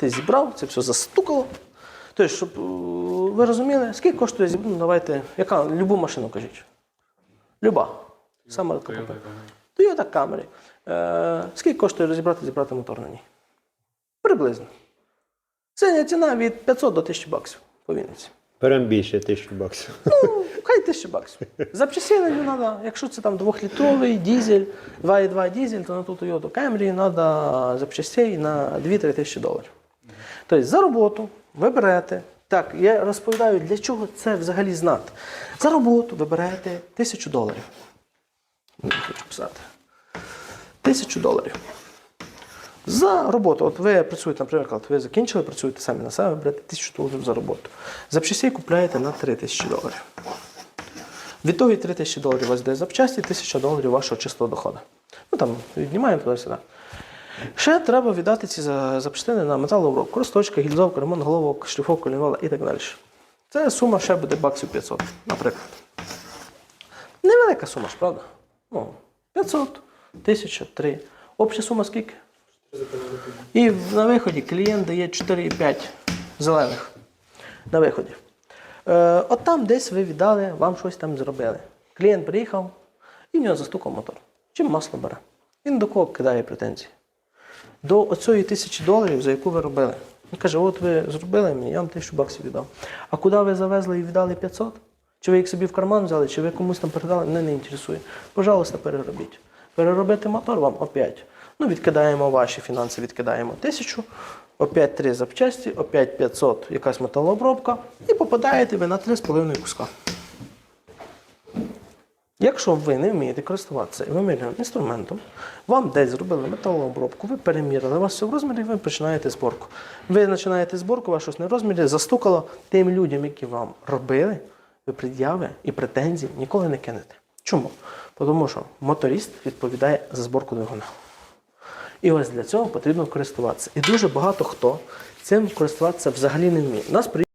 Ти зібрав, це все застукало. Тобто, щоб е, ви розуміли, скільки коштує зіб- ну, давайте, яка, любу машину кажіть. Люба. Саме така. Toyota Camry. Е, скільки коштує розібрати, зібрати мотор на ній? Приблизно. Середня ціна від 500 до 1000 баксів по Вінниці. Беремо більше тисячу баксів. Ну, хай 1000 баксів. Запчастей на нього треба, якщо це там 2-літровий дізель, 2,2 дізель, то на ту Toyota Camry треба запчастей на 2-3 тисячі доларів. Тобто за роботу ви берете. Так, я розповідаю, для чого це взагалі знати. За роботу ви берете тисячу доларів. Не хочу писати. Тисячу доларів. За роботу, от ви працюєте, наприклад, ви закінчили, працюєте самі на себе, берете тисячу доларів за роботу. Запчастей купляєте на 3 тисячі доларів. Від того 3 тисячі доларів у вас йде запчасті, 1000 доларів вашого чистого доходу. Ну там віднімаємо туди-сюди. Ще треба віддати ці за- запчастини на металообробку, розточка, гільзовка, ремонт головок, шліфовка, лінвала і так далі. Це сума ще буде баксів 500, наприклад. Невелика сума ж, правда? Ну, 500, 1000, 3. Обща сума скільки? І на виході клієнт дає 4,5 зелених на виході. Е, от там десь ви віддали, вам щось там зробили. Клієнт приїхав і в нього застукав мотор. Чим масло бере? Він до кого кидає претензії? До оцієї тисячі доларів, за яку ви робили. Він каже: от ви зробили мені, я вам тисячу баксів віддав. А куди ви завезли і віддали 500? Чи ви їх собі в карман взяли, чи ви комусь там передали, мене не інтересує. Пожалуйста, переробіть. Переробити мотор вам опять. Ну, відкидаємо ваші фінанси, відкидаємо тисячу, опять три запчасті, опять 500 якась металообробка, і попадаєте ви на 3,5 куска. Якщо ви не вмієте користуватися вимірюваним інструментом, вам десь зробили металообробку, ви перемірили, вас все в розмірі, ви починаєте зборку. Ви починаєте зборку, у щось не в розмірі, застукало тим людям, які вам робили, ви пред'яви і претензії ніколи не кинете. Чому? Тому що моторист відповідає за зборку двигуна. І ось для цього потрібно користуватися. І дуже багато хто цим користуватися взагалі не вміє. Нас